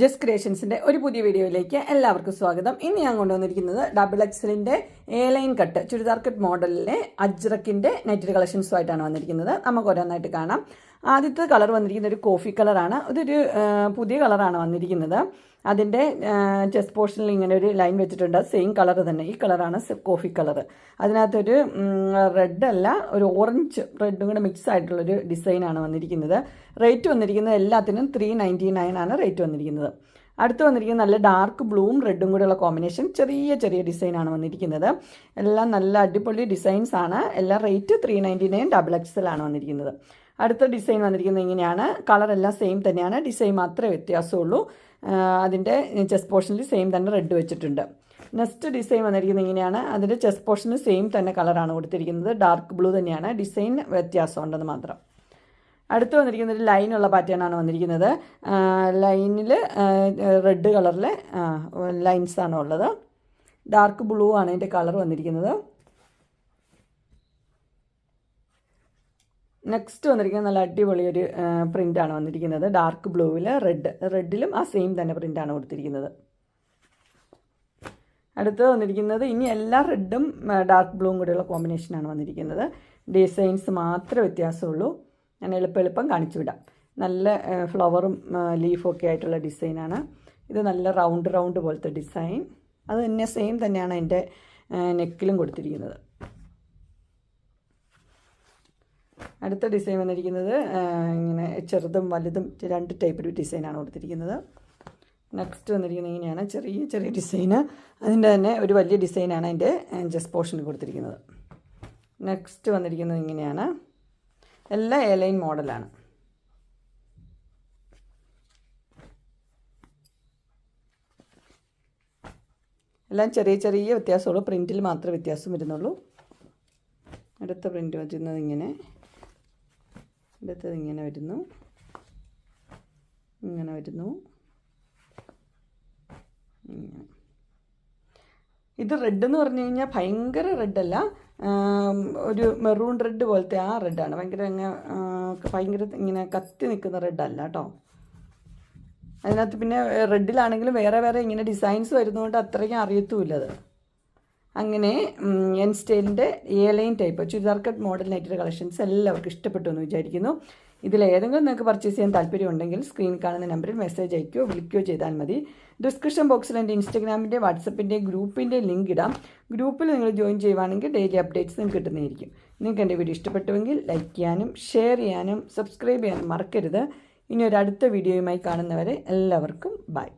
Just ക്രിയേഷൻസിന്റെ ഒരു പുതിയ വീഡിയോയിലേക്ക് എല്ലാവർക്കും സ്വാഗതം. ഇന്ന് ഞാൻ കൊണ്ടുവന്നിരിക്കുന്നത് double എക്സലിന്റെ A line cut churidar cut മോഡലിലെ അജ്രക്കിന്റെ നെറ്റ് കളക്ഷൻസുമായിട്ടാണ് വന്നിരിക്കുന്നത്. നമുക്ക് ഓരോന്നായിട്ട് കാണാം. ആദ്യത്തെ കളർ വന്നിരിക്കുന്ന ഒരു കോഫി കളറാണ്. ഇതൊരു പുതിയ കളറാണ് വന്നിരിക്കുന്നത്. അതിന്റെ ചെസ്റ്റ് പോർഷനിൽ ഇങ്ങനെ ഒരു ലൈൻ വെച്ചിട്ടുണ്ട്. സെയിം കളർ തന്നെ. ഈ കളറാണ് കോഫി കളർ. അതിനകത്തൊരു റെഡ് അല്ല ഒരു ഓറഞ്ച് റെഡും കൂടെ മിക്സ് ആയിട്ടുള്ളൊരു ഡിസൈനാണ് വന്നിരിക്കുന്നത്. റേറ്റ് വന്നിരിക്കുന്നത് എല്ലാത്തിനും ത്രീ ആണ് റേറ്റ് വന്നിരിക്കുന്നത്. അടുത്ത് വന്നിരിക്കുന്ന നല്ല ഡാർക്ക് ബ്ലൂവും റെഡും കൂടെയുള്ള കോമ്പിനേഷൻ ചെറിയ ചെറിയ ഡിസൈനാണ് വന്നിരിക്കുന്നത്. എല്ലാം നല്ല അടിപൊളി ഡിസൈൻസ് ആണ്. എല്ലാം rate three ninety nine double XL ആണ് വന്നിരിക്കുന്നത്. അടുത്ത ഡിസൈൻ വന്നിരിക്കുന്നത് ഇങ്ങനെയാണ്. കളർ എല്ലാം സെയിം തന്നെയാണ്. ഡിസൈൻ മാത്രമേ വ്യത്യാസമുള്ളൂ. അതിന്റെ ചെസ്റ്റ് പോർഷനിൽ സെയിം തന്നെ റെഡ് വെച്ചിട്ടുണ്ട്. നെക്സ്റ്റ് ഡിസൈൻ വന്നിരിക്കുന്നത് ഇങ്ങനെയാണ്. അതിന്റെ ചെസ്റ്റ് പോർഷന് സെയിം തന്നെ കളറാണ് കൊടുത്തിരിക്കുന്നത്. ഡാർക്ക് ബ്ലൂ തന്നെയാണ്. ഡിസൈൻ വ്യത്യാസമുണ്ടെന്ന് മാത്രം. അടുത്ത് വന്നിരിക്കുന്നത് ഒരു ലൈനുള്ള പാറ്റേണാണ് വന്നിരിക്കുന്നത്. ലൈനിൽ റെഡ് കളറിലെ ലൈൻസ് ആണ് ഉള്ളത്. ഡാർക്ക് ബ്ലൂ ആണ് ഇതിന്റെ കളർ വന്നിരിക്കുന്നത്. നെക്സ്റ്റ് വന്നിരിക്കുന്നത് നല്ല അടിപൊളി ഒരു പ്രിന്റാണ് വന്നിരിക്കുന്നത്. ഡാർക്ക് ബ്ലൂവിൽ റെഡ് റെഡിലും ആ സെയിം തന്നെ പ്രിന്റാണ് കൊടുത്തിരിക്കുന്നത്. അടുത്ത് വന്നിരിക്കുന്നത് ഇനി എല്ലാ റെഡും ഡാർക്ക് ബ്ലൂവും കൂടെയുള്ള കോമ്പിനേഷനാണ് വന്നിരിക്കുന്നത്. ഡിസൈൻസ് മാത്രമേ വ്യത്യാസമുള്ളൂ. ഞാൻ എളുപ്പം എളുപ്പം കാണിച്ചു വിടാം. നല്ല ഫ്ലവറും ലീഫും ഒക്കെ ആയിട്ടുള്ള ഡിസൈനാണ് ഇത് നല്ല റൗണ്ട് റൗണ്ട് പോലത്തെ ഡിസൈൻ അത് തന്നെ സെയിം തന്നെയാണ് എന്റെ നെക്കിലും കൊടുത്തിരിക്കുന്നത്. അടുത്ത ഡിസൈൻ വന്നിരിക്കുന്നത് ഇങ്ങനെ ചെറുതും വലുതും രണ്ട് ടൈപ്പ് ഡിസൈനാണ് കൊടുത്തിരിക്കുന്നത്. നെക്സ്റ്റ് വന്നിരിക്കുന്നത് ഇങ്ങനെയാണ് ചെറിയ ചെറിയ ഡിസൈന്. അതിന്റെ തന്നെ ഒരു വലിയ ഡിസൈനാണ് അതിന്റെ ജസ്റ്റ് പോർഷന് കൊടുത്തിരിക്കുന്നത്. നെക്സ്റ്റ് വന്നിരിക്കുന്നത് ഇങ്ങനെയാണ്. എല്ലാം എലൈൻ മോഡലാണ് എല്ലാം ചെറിയ ചെറിയ വ്യത്യാസമുള്ളൂ. പ്രിന്റിൽ മാത്രമേ വ്യത്യാസം വരുന്നുള്ളൂ. അടുത്ത പ്രിന്റ് വരുന്നത് ഇങ്ങനെ. അടുത്തത് ഇങ്ങനെ വരുന്നു. ഇങ്ങനെ വരുന്നു. ഇത് റെഡ് എന്ന് പറഞ്ഞു കഴിഞ്ഞാൽ ഭയങ്കര റെഡല്ല ഒരു മെറൂൺ റെഡ് പോലത്തെ ആ റെഡാണ് ഭയങ്കര ഭയങ്കര ഇങ്ങനെ കത്തി നിൽക്കുന്ന റെഡല്ല കേട്ടോ. അതിനകത്ത് പിന്നെ റെഡിലാണെങ്കിലും വേറെ വേറെ ഇങ്ങനെ ഡിസൈൻസ് വരുന്നതുകൊണ്ട് അത്രയ്ക്കും അറിയത്തുമില്ല അത്. അങ്ങനെ N സ്റ്റൈലിന്റെ a line line type churidar cut model knitted collections എല്ലാവർക്കും ഇഷ്ടപ്പെട്ടു എന്ന് വിചാരിക്കുന്നു. ഇതിലേതെങ്കിലും നിങ്ങൾക്ക് പർച്ചേസ് ചെയ്യാൻ താല്പര്യമുണ്ടെങ്കിൽ സ്ക്രീൻ കാണുന്ന നമ്പറിൽ മെസ്സേജ് അയക്കുകയോ വിളിക്കുകയോ ചെയ്താൽ മതി. ഡിസ്ക്രിപ്ഷൻ ബോക്സിൽ എന്റെ ഇൻസ്റ്റഗ്രാമിന്റെ വാട്സപ്പിന്റെ ഗ്രൂപ്പിന്റെ ലിങ്ക് ഇടാം. ഗ്രൂപ്പിൽ നിങ്ങൾ ജോയിൻ ചെയ്യുവാണെങ്കിൽ ഡെയിലി അപ്ഡേറ്റ്സ് നിങ്ങൾക്ക് കിട്ടുന്നതായിരിക്കും. നിങ്ങൾക്ക് എന്റെ വീഡിയോ ഇഷ്ടപ്പെട്ടുവെങ്കിൽ ലൈക്ക് ചെയ്യാനും ഷെയർ ചെയ്യാനും സബ്സ്ക്രൈബ് ചെയ്യാനും മറക്കരുത്. ഇനി ഒരു അടുത്ത വീഡിയോയുമായി കാണുന്നവരെ എല്ലാവർക്കും ബൈ